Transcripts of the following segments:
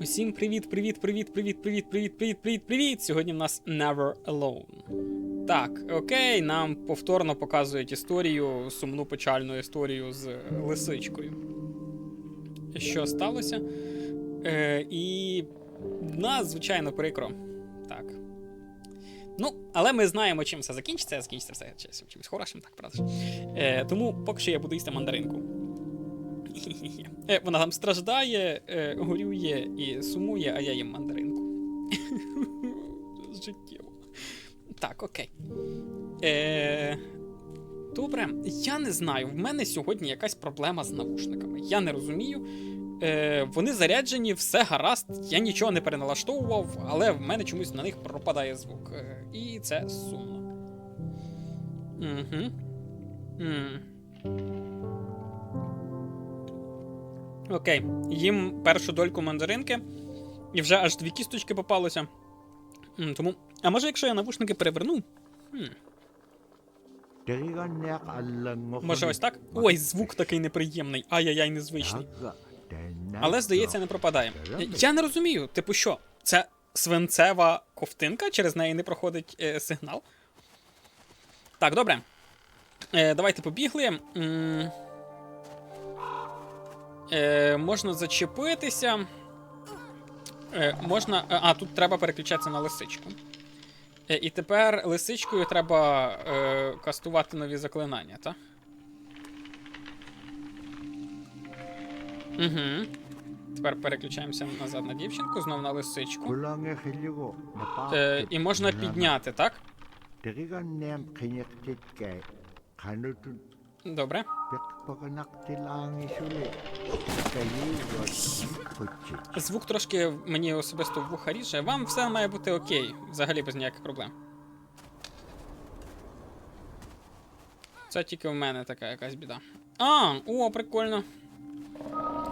Усім привіт, привіт, привіт, привіт, привіт, привіт, привіт, привіт, привіт! Сьогодні в нас Never Alone. Так, окей, нам повторно показують історію, сумну печальну історію з лисичкою. Що сталося? Е, і нас, звичайно, прикро. Так. Ну, але ми знаємо, чим все закінчиться. Закінчиться все чимось хорошим, так правда. Е, тому поки що я буду їсти мандаринку. Е, Вона там страждає, е, горює і сумує, а я їм мандаринку. Життєво. Так, окей. Е, добре, я не знаю. В мене сьогодні якась проблема з навушниками. Я не розумію. Вони заряджені, все гаразд, я нічого не переналаштовував, але в мене чомусь на них пропадає звук. І це сумно. Угу. Окей, їм першу дольку мандаринки, і вже аж дві кісточки попалося. М, Тому. А може, якщо я навушники переверну? Хм. Може, ось так? Ой, звук такий неприємний. Ай-яй-яй, незвичний. Але, здається, не пропадає. Я не розумію, типу що? Це свинцева ковтинка, через неї не проходить е, сигнал. Так, добре. Е, давайте побігли. М, Е, можна зачепитися. Е, можна. е, А, тут треба переключатися на лисичку. Е, і тепер лисичкою треба е, кастувати нові заклинання, так? Угу. Тепер переключаємося назад на дівчинку, знов на лисичку. Е, і можна підняти, так? Добре. Звук трошки мені особисто вуха ріже. Вам все має бути окей, взагалі без ніяких проблем. Це тільки в мене така якась біда. А, о, прикольно.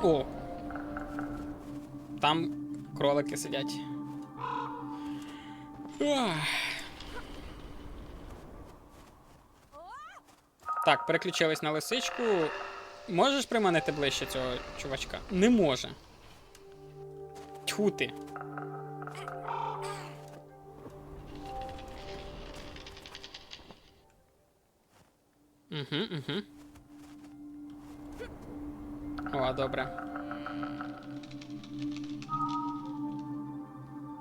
О. Там кролики сидять. Ах. Так, переключились на лисичку. Можеш приманити ближче цього чувачка? Не може. Тьху ти. Угу, угу. О, добре.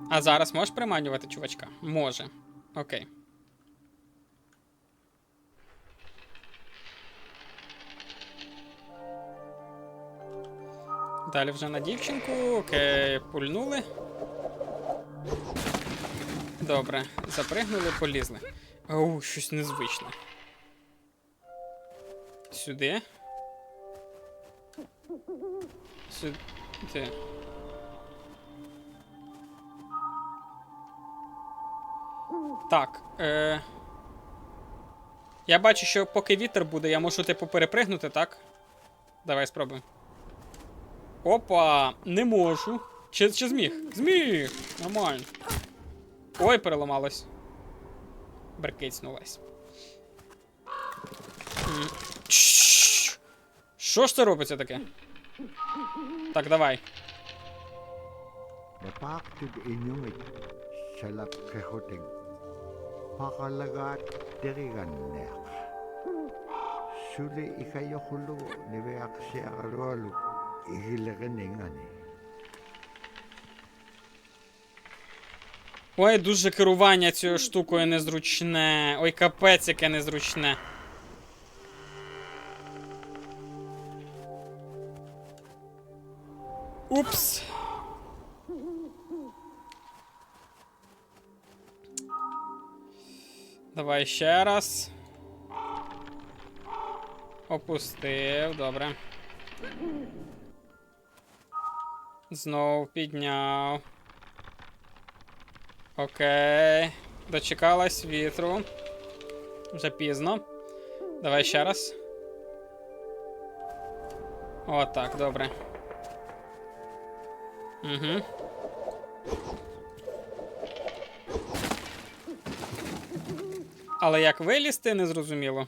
А зараз можеш приманювати чувачка? Може. Окей. Далі вже на дівчинку. Окей, пульнули. Добре, запригнули, полізли. Оу, щось незвичне. Сюди. Сюди. Так. Е... Я бачу, що поки вітер буде, я можу типу перепригнути, так? Давай спробуємо. Опа, не можу. Чи, чи зміг? Зміг! Нормально. Ой, переламалось. Чш. Що ж це робиться таке? Так, давай. Napaktud inyungit salap kehoting. Pakalagat si akalualu. Ой, дуже керування цією штукою незручне. Ой, капець, яке незручне. Упс. Давай ще раз. Опустив, добре. Знов підняв. Окей. Дочекалась вітру. Вже пізно. Давай ще раз. О, так, добре. Угу. Але як вилізти, не зрозуміло.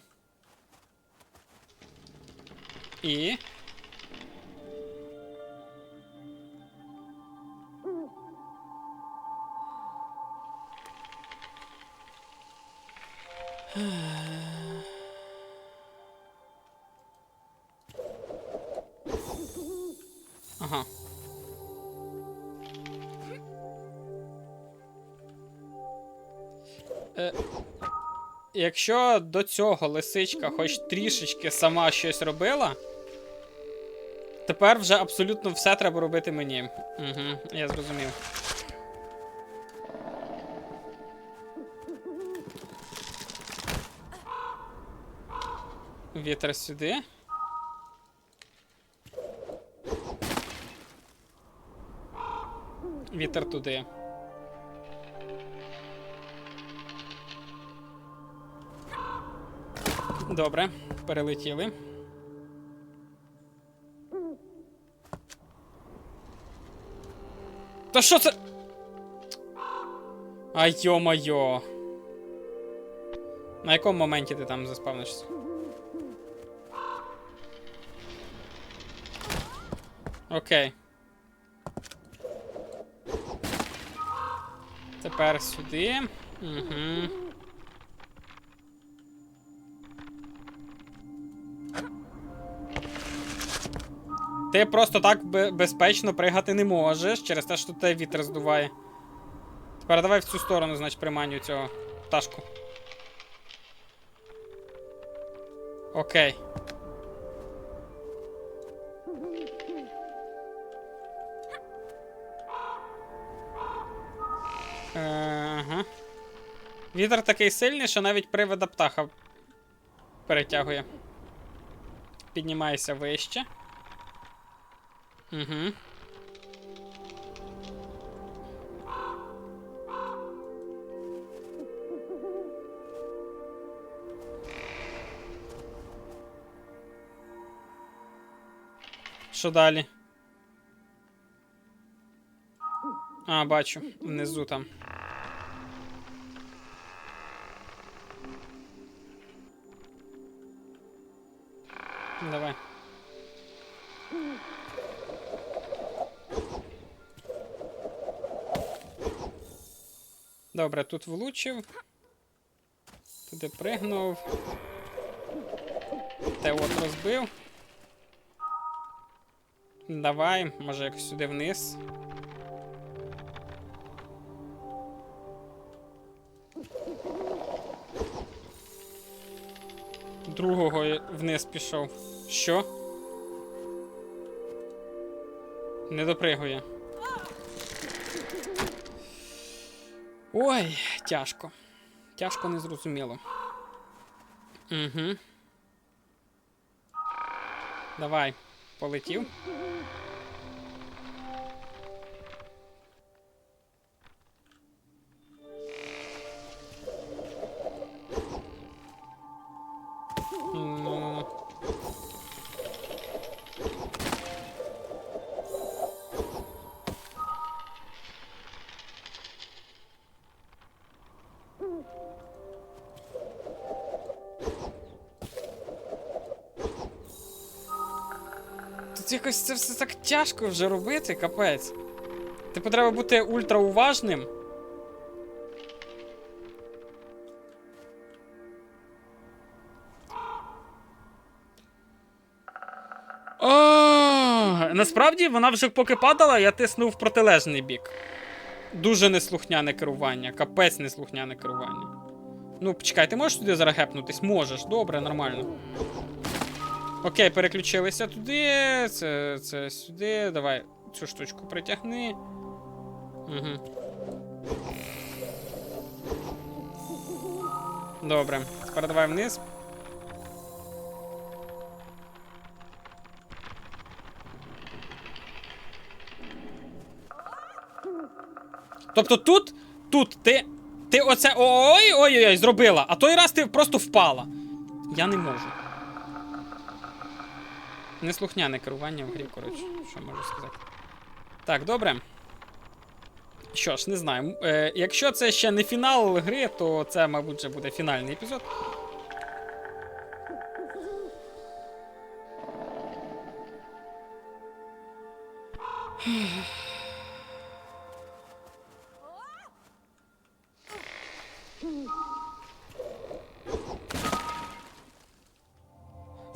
І. Ага. Е, якщо до цього лисичка хоч трішечки сама щось робила, тепер вже абсолютно все треба робити мені. Угу, я зрозумів. Вітер сюди. Вітер туди. Добре, перелетіли. Та що це? Ай йо-майо. На якому моменті ти там заспавнишся? Окей. Тепер сюди. Угу. Ти просто так безпечно пригати не можеш через те, що тебе вітер здуває. Тепер давай в цю сторону, значить, приманю цього пташку. Окей. Ага. Вітер такий сильний, що навіть привида птаха перетягує. Піднімайся вище. Угу. Що далі? А, бачу, внизу там. Добре, тут влучив. Туди пригнув. Те от розбив. Давай, може якось сюди вниз. Другого вниз пішов. Що? Не допригує. Ой, тяжко. Тяжко незрозуміло. Угу. Давай, полетів. Якось це все так тяжко вже робити, капець. Типу треба бути ультрауважним. Насправді вона вже поки падала, я тиснув в протилежний бік. Дуже неслухняне керування, капець неслухняне керування. Ну, почекай, ти можеш туди зараз гепнутись? Можеш, добре, нормально. Окей, переключилися туди. Це, це сюди. Давай цю штучку притягни. Угу. Добре. Тепер давай вниз. Тобто тут, тут ти. Ти оце. Ой-ой-ой, зробила. А той раз ти просто впала. Я не можу. Неслухняне керування в грі, коротше, що можу сказати. Так, добре. Що ж, не знаю. Е, якщо це ще не фінал гри, то це, мабуть, вже буде фінальний епізод.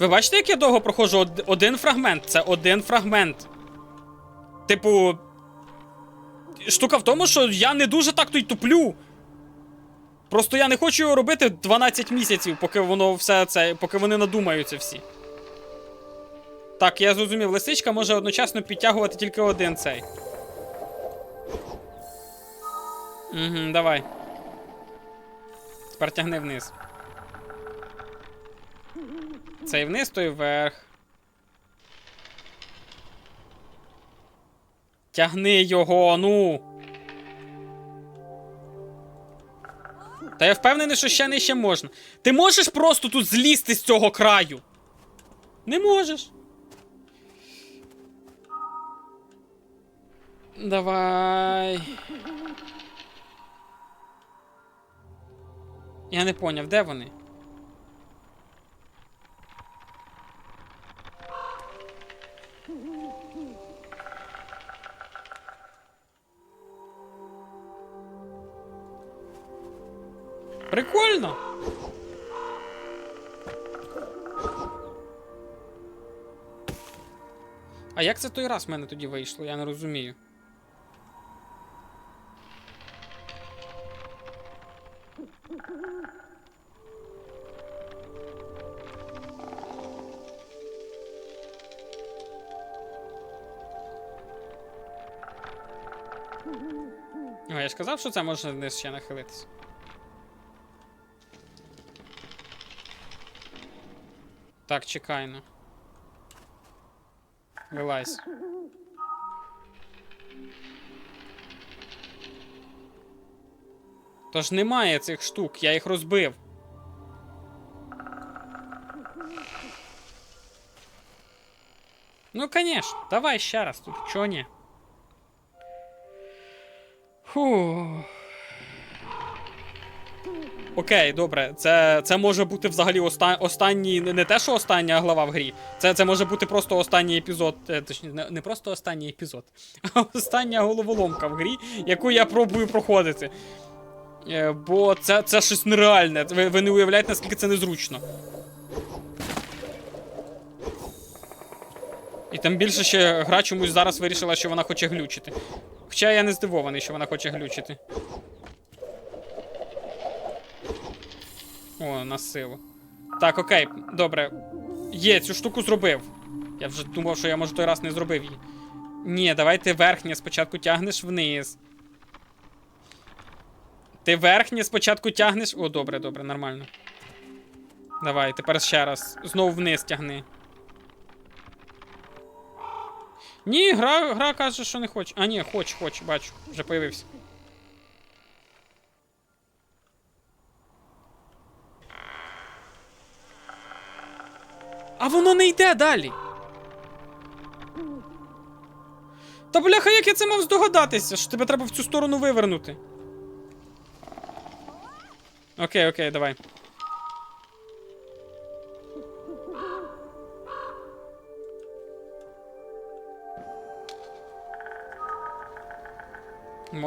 Ви бачите, як я довго проходжу Од- один фрагмент? Це один фрагмент. Типу. Штука в тому, що я не дуже так то й туплю. Просто я не хочу його робити 12 місяців, поки воно все це. поки вони надумаються всі. Так, я зрозумів, лисичка може одночасно підтягувати тільки один цей. Угу, давай. Тепер тягни вниз. Цей вниз, той вверх. Тягни його, ну. Та я впевнений, що ще нижче можна. Ти можеш просто тут злізти з цього краю? Не можеш. Давай. Я не поняв, де вони? Прикольно. А як це той раз в мене тоді вийшло? Я не розумію. Казав, що це можна вниз ще нахилитися. Так, чекай ну. Вилазь. Тож немає цих штук, я їх розбив. Ну, конечно, давай ще раз тут, чого ні? Фу. Окей, добре. Це, це може бути взагалі оста, останній, не те, що остання глава в грі. Це, це може бути просто останній епізод. е, Точніше, не, не просто останній епізод, а остання головоломка в грі, яку я пробую проходити. Е, бо це, це щось нереальне. Ви, ви не уявляєте, наскільки це незручно. І тим більше ще гра чомусь зараз вирішила, що вона хоче глючити. Хоча я не здивований, що вона хоче глючити. О, на силу. Так, окей, добре. Є, цю штуку зробив. Я вже думав, що я може той раз не зробив її. Ні, давай ти верхнє спочатку тягнеш вниз. Ти верхнє спочатку тягнеш. О, добре, добре, нормально. Давай, тепер ще раз. Знову вниз тягни. Ні, гра, гра каже, що не хоче. А, ні, хоче, хоче, бачу, вже появився. А воно не йде далі. Та бляха, як я це мав здогадатися, що тебе треба в цю сторону вивернути. Окей, окей, давай.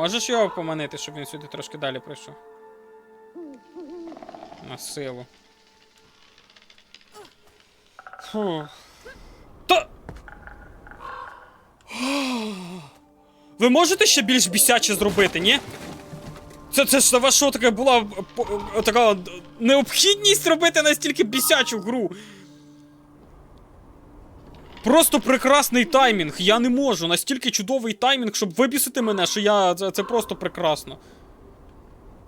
Можеш його поманити, щоб він сюди трошки далі прийшов? На силу. Фу. Та. Ви можете ще більш бісяче зробити, ні? Це, це ж що таке була така необхідність робити настільки бісячу гру. Просто прекрасний таймінг. Я не можу. Настільки чудовий таймінг, щоб вибісити мене, що я. Це, просто прекрасно.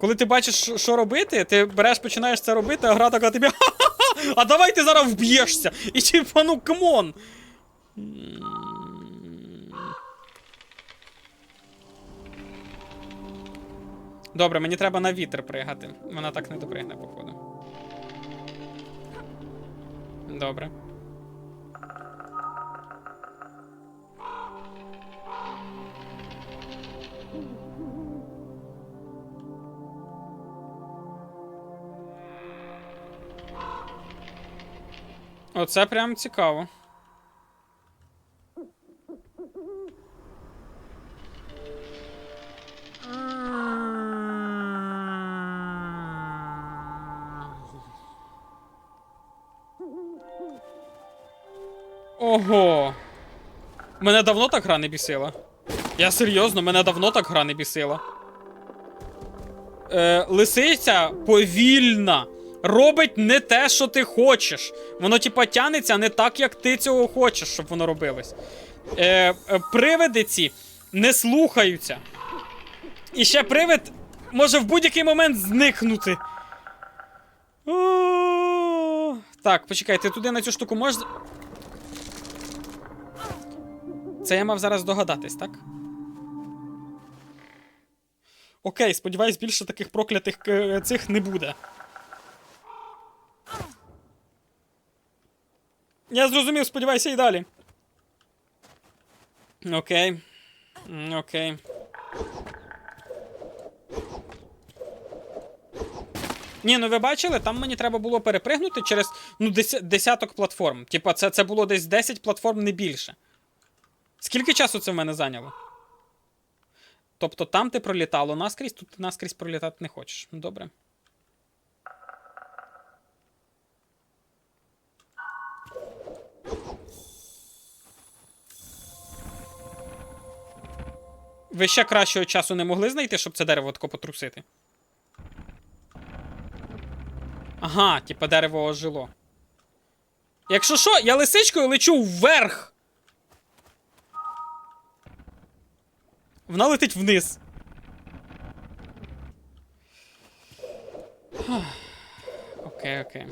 Коли ти бачиш, що- робити, ти береш, починаєш це робити, а гра така тобі. «Ха-ха-ха! А давай ти зараз вб'єшся! І типа, ну камон! Добре, мені треба на вітер пригати. Вона так не допригне, походу. Добре. Оце прям цікаво. Ого. Мене давно так гра не бісила. Я серйозно, мене давно так гра не бісила. Е, лисиця повільна. Робить не те, що ти хочеш. Воно, типа, тянеться не так, як ти цього хочеш, щоб воно робилось. Е, е, привиди ці не слухаються. І ще привид може в будь-який момент зникнути. Так, почекай, ти туди на цю штуку можеш. Це я мав зараз догадатись, так? Окей, сподіваюсь, більше таких проклятих е, цих не буде. Я зрозумів, сподіваюся, і далі. Окей. Окей. Ні, ну ви бачили, там мені треба було перепригнути через ну, десяток платформ. Типа, це, це було десь 10 платформ, не більше. Скільки часу це в мене зайняло? Тобто там ти пролітало наскрізь, тут ти наскрізь пролітати не хочеш. Добре. Ви ще кращого часу не могли знайти, щоб це дерево тако потрусити? Ага, типа дерево ожило. Якщо що, я лисичкою лечу вверх. Вона летить вниз. Окей, окей.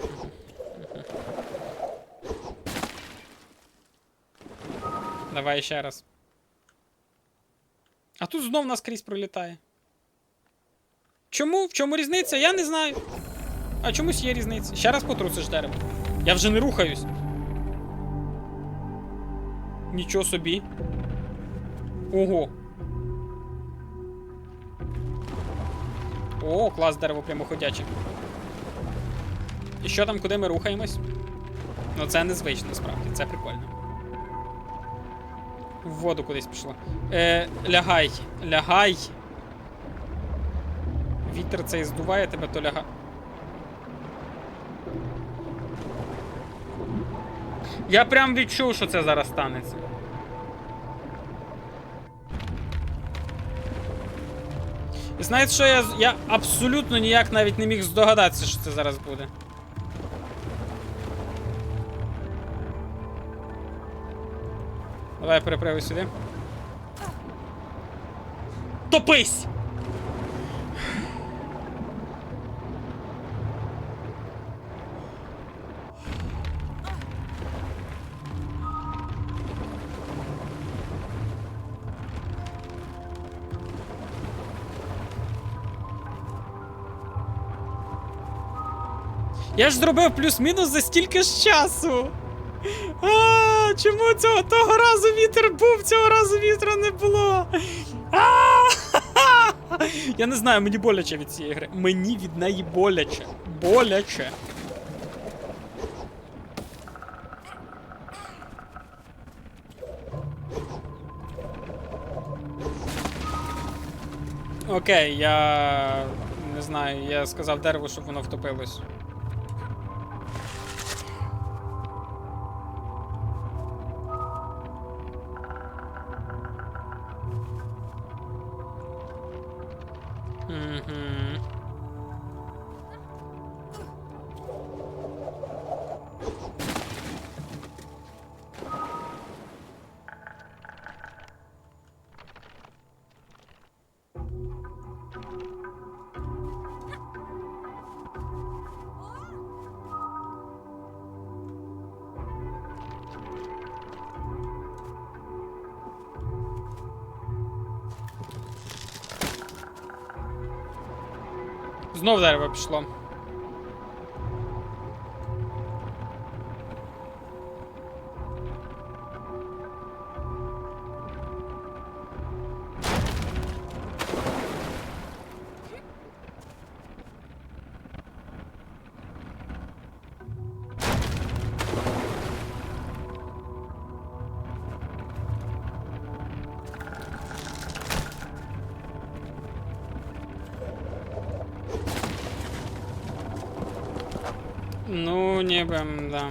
Давай ще раз. А тут знов наскрізь пролітає. Чому? В чому різниця? Я не знаю. А чомусь є різниця. Ще раз потрусиш дерево. Я вже не рухаюсь. Нічого собі. Ого. О, клас дерево прямоходяче. І що там, куди ми рухаємось? Ну це незвично, насправді, це прикольно. В воду кудись пішло. Е, лягай, лягай. Вітер цей здуває тебе, то лягай. Я прям відчув, що це зараз станеться. І знаєте, що я, я абсолютно ніяк навіть не міг здогадатися, що це зараз буде. Давай я сюди. Топись! Я ж зробив плюс-мінус за стільки ж часу. А, чому цього того разу вітер був, цього разу вітра не було? Я не знаю, мені боляче від цієї гри. Мені від неї боляче. Боляче. Окей, я не знаю, я сказав дереву, щоб воно втопилось. Угу. Знов дерево пішло. небом, да.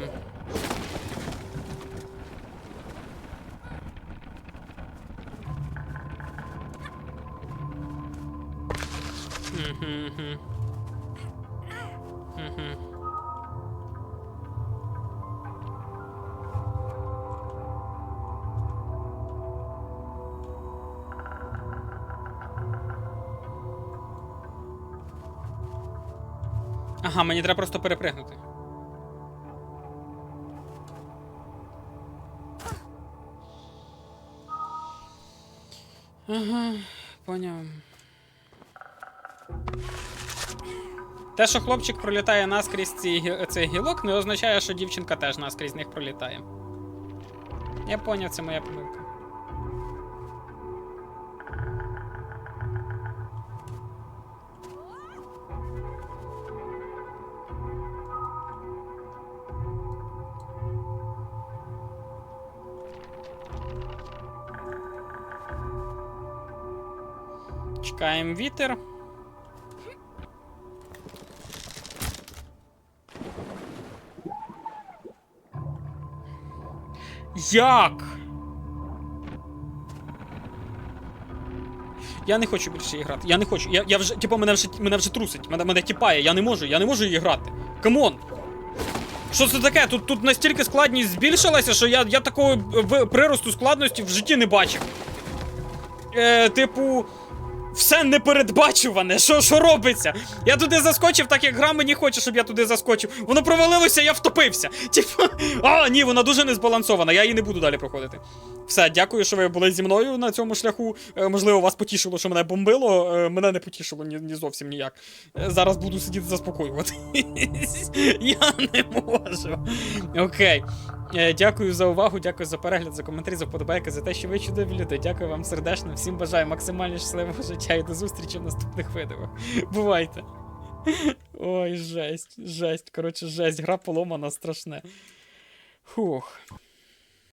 Угу, угу. Угу. Ага, мені треба просто перепригнути. Ага, поняв. Те, що хлопчик пролітає наскрізь ці, цей гілок, не означає, що дівчинка теж наскрізь них пролітає. Я поняв, це моя помилка. Чекаємо вітер. Як? Я не хочу більше грати. Я не хочу. Я, я вже, типу, мене вже, мене вже трусить. Мене, мене тіпає. Я не можу, я не можу її грати. Камон! Що це таке? Тут, тут настільки складність збільшилася, що я, я такого приросту складності в житті не бачив. Е, типу. Все непередбачуване. Що, що робиться? Я туди заскочив, так як гра мені хоче, щоб я туди заскочив. Воно провалилося, я втопився. Типу, а, ні, вона дуже незбалансована, я її не буду далі проходити. Все, дякую, що ви були зі мною на цьому шляху. Е, можливо, вас потішило, що мене бомбило. Е, мене не потішило ні, ні зовсім ніяк. Е, зараз буду сидіти заспокоювати. я не можу. Окей. Е, Дякую за увагу, дякую за перегляд, за коментарі, за вподобайки, за те, що ви чудові люди. Дякую вам сердечно. Всім бажаю максимально щасливого життя і до зустрічі в наступних відео. Бувайте. Ой, жесть, жесть. Коротше, жесть. Гра поломана страшне. Фух.